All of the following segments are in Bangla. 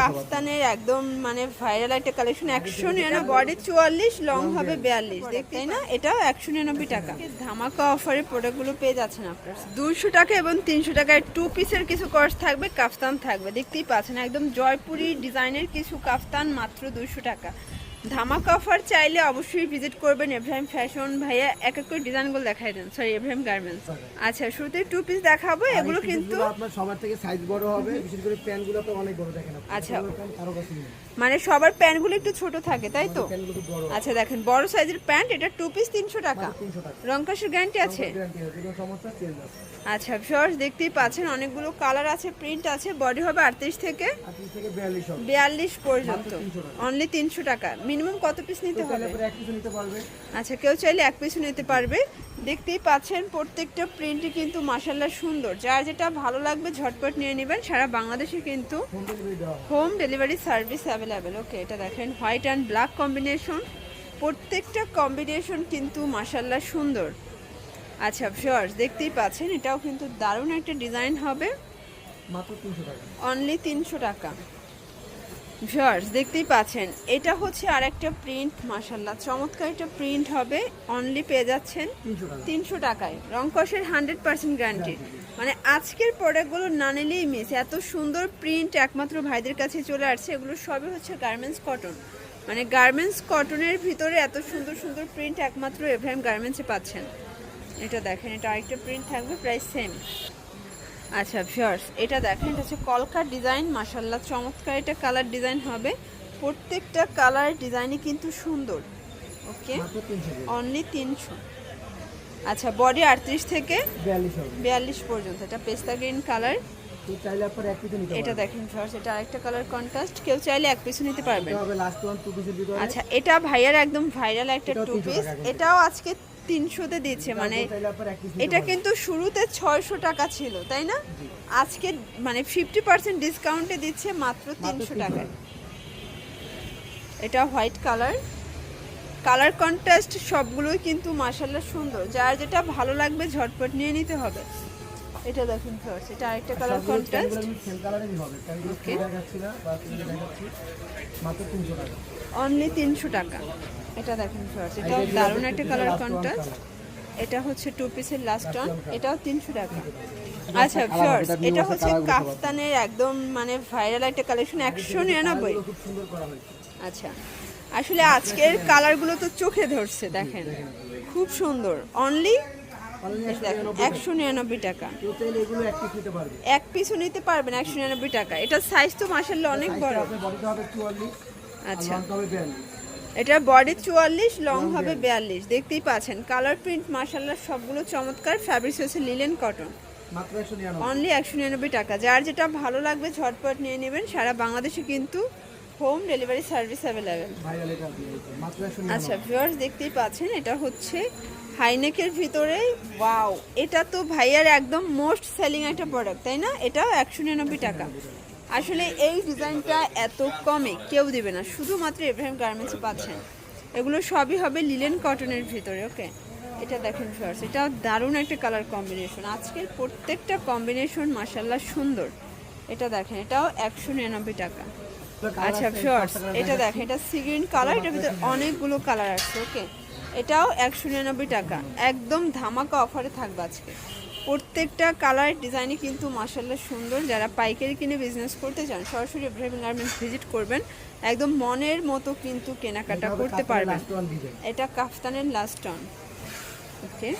কাফতানের একদম মানে ভাইরাল একটা কালেকশন একশো নিরানব্বই বডি চুয়াল্লিশ লং হবে বিয়াল্লিশ তাই না? এটাও একশো নিরানব্বই টাকা। ধামাকা অফারে প্রোডাক্টগুলো পেয়ে যাচ্ছেন আপনার। দুশো টাকা এবং তিনশো টাকায় টু পিসের কিছু কর্স থাকবে কাফতান থাকবে। দেখতেই পাচ্ছেন একদম জয়পুরি ডিজাইনের কিছু কাফতান মাত্র দুশো টাকা। ধামাকা অফার চাইলে অবশ্যই ভিজিট করবেন এব্রাহিম ফ্যাশন ভাইয়া এক এক করে ডিজাইনগুলো দেখাই দেন। সরি এব্রাহিম গার্মেন্টস আচ্ছা শুরুতে টু পিস দেখাবো এগুলো কিন্তু আপনার সবার থেকে সাইজ বড় হবে বিশেষ করে প্যান্টগুলো তো অনেক বড় দেখেন আচ্ছা। মানে সবার প্যান্টগুলো একটু ছোট থাকে তাই তো? আচ্ছা দেখেন বড় সাইজের প্যান্ট এটা টু পিস তিনশো টাকা। রংকাশের গ্যারান্টি আছে? আচ্ছা ভিউয়ার্স দেখতেই পাচ্ছেন অনেকগুলো কালার আছে প্রিন্ট আছে বডি হবে আটত্রিশ থেকে বিয়াল্লিশ পর্যন্ত। মাত্র 300 অনলি তিনশো টাকা। মিনিমাম কত পিস নিতে হবে? পরে এক কিছু নিতে পারবে। আচ্ছা কেউ চাইলে এক পিসও নিতে পারবে। দেখতেই পাচ্ছেন প্রত্যেকটা প্রিন্টই কিন্তু মাসাল্লাহ সুন্দর। যার যেটা ভালো লাগবে ঝটপট নিয়ে নেবেন। সারা বাংলাদেশে কিন্তু home delivery service available okay এটা দেখেন হোয়াইট অ্যান্ড ব্ল্যাক কম্বিনেশন প্রত্যেকটা কম্বিনেশন কিন্তু মাসাল্লাহ সুন্দর। আচ্ছা ভিউয়ার্স দেখতেই পাচ্ছেন এটাও কিন্তু দারুণ একটা ডিজাইন হবে। মাত্র তিনশো টাকা। অনলি তিনশো টাকা। ভিউয়ার্স দেখতেই পাচ্ছেন এটা হচ্ছে আরেকটা প্রিন্ট মাসাল্লাহ চমৎকার একটা প্রিন্ট হবে অনলি পেয়ে যাচ্ছেন তিনশো টাকা। তিনশো টাকায়। রংকসের হান্ড্রেড পার্সেন্ট গ্যারান্টি মানে আজকের প্রোডাক্টগুলো না নিলেই মিস এত সুন্দর প্রিন্ট একমাত্র ভাইদের কাছে চলে আসছে এগুলো সবই হচ্ছে গার্মেন্টস কটন মানে গার্মেন্টস কটনের ভিতরে এত সুন্দর সুন্দর প্রিন্ট একমাত্র এভ্রাহিম গার্মেন্টসে পাচ্ছেন। এটা দেখেন এটা আরেকটা প্রিন্ট থাকবে প্রায় সেম আচ্ছা ভিউয়ার্স এটা দেখেন এটা হচ্ছে কলকার ডিজাইন মাসাল্লাহ চমৎকার এটা কালার ডিজাইন হবে। প্রত্যেকটা কালার ডিজাইনই কিন্তু সুন্দর ওকে অনলি তিনশো আচ্ছা বডি আটত্রিশ থেকে বিয়াল্লিশ পর্যন্ত এটা পেস্তা গ্রিন কালার এটা দেখেন ফার্স্ট এটা আরেকটা কালার কন্ট্রাস্ট কেউ চাইলে এক পিছু নিতে পারবেন। আচ্ছা এটা ভাইয়ার একদম ভাইরাল একটা টু পিস এটাও আজকে তিনশোতে দিচ্ছে মানে এটা কিন্তু শুরুতে ছয়শো টাকা ছিল তাই না? আজকে মানে ফিফটি পার্সেন্ট ডিসকাউন্টে দিচ্ছে মাত্র তিনশো 300 টাকায় এটা হোয়াইট কালার কালার কন্ট্রাস্ট সবগুলোই কিন্তু মাসাল্লাহ সুন্দর। যার যেটা ভালো লাগবে ঝটপট নিয়ে নিতে হবে। এটা দেখুন ফার্স্ট এটা আরেকটা কালার কন্ট্রাস্ট অনলি তিনশো টাকা। এটা দেখেন ফার্স্ট এটা দারুণ একটা কালার কন্ট্রাস্ট এটা হচ্ছে টু পিসের লাস্ট অন এটাও তিনশো টাকা। আচ্ছা ফিওর্স এটা হচ্ছে। কাফতানের একদম মানে ভাইরাল একটা কালেকশন একশো নিরানব্বই। আচ্ছা আসলে আজকের কালারগুলো তো চোখে ধরছে দেখেন। খুব সুন্দর। অনলি একশো নিরানব্বই। টাকা। এক পিসও নিতে পারবেন একশো নিরানব্বই টাকা। এটা সাইজ তো মাসাল্লাহ অনেক বড়। আচ্ছা। এটা বডি চুয়াল্লিশ লং হবে বিয়াল্লিশ। দেখতেই পাচ্ছেন কালার প্রিন্ট মাসাল্লাহ সবগুলো চমৎকার ফ্যাব্রিক্স হচ্ছে লিলেন কটন অনলি একশো নিরানব্বই। টাকা। যার যেটা ভালো লাগবে ঝটপট নিয়ে নেবেন সারা বাংলাদেশে কিন্তু হোম ডেলিভারি সার্ভিস অ্যাভেলেবেল আচ্ছা ভিউয়ার্স দেখতেই পাচ্ছেন এটা হচ্ছে হাইনেকের ভিতরে। ওয়াও এটা তো ভাইয়ার একদম মোস্ট সেলিং একটা প্রোডাক্ট তাই না? এটাও একশো নিরানব্বই টাকা। আসলে এই ডিজাইনটা এত কমে কেউ দেবে না, শুধুমাত্র এব্রাহিম গার্মেন্টসে পাচ্ছেন। এগুলো সবই হবে লিলেন কটনের ভিতরে ওকে এটা দেখেন ফার্স এটা দারুণ একটা কালার কম্বিনেশন আজকের প্রত্যেকটা কম্বিনেশন মাসাল্লাহ সুন্দর। এটা দেখেন, এটাও একশো নিরানব্বই টাকা। আচ্ছা ফিওর্স এটা দেখেন, এটা সিগ্রিন কালার এটার ভিতরে অনেকগুলো কালার আছে ওকে এটাও একশো নিরানব্বই টাকা, একদম ধামাকা অফারে থাকবে আজকে। প্রত্যেকটা কালার ডিজাইনই কিন্তু মাসাল্লাহ সুন্দর। যারা পাইকারি কিনে বিজনেস করতে চান সরাসরি ইব্রাহিম গার্মেন্টস ভিজিট করবেন। একদম মনের মতো কিন্তু কেনাকাটা করতে পারবেন। এটা কাফতানের লাস্ট টন ওকে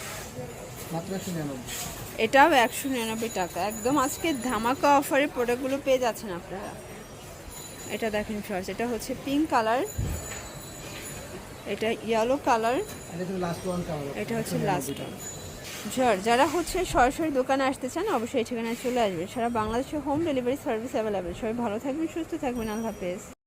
এটাও একশো নিরানব্বই টাকা। একদম আজকে ধামাকা অফারে প্রোডাক্টগুলো পেয়ে যাচ্ছেন আপনারা। এটা দেখেন ফার্স্ট এটা হচ্ছে পিঙ্ক কালার এটা ইয়েলো কালার এটা হচ্ছে লাস্ট ওয়ান ঝড়। যারা হচ্ছে সরাসরি দোকানে আসতে চান, অবশ্যই ঠিকানায় চলে আসবে সারা বাংলাদেশে হোম ডেলিভারি সার্ভিস অ্যাভেলেবেল সবাই ভালো থাকবেন, সুস্থ থাকবেন। আল্লাহ হাফেজ।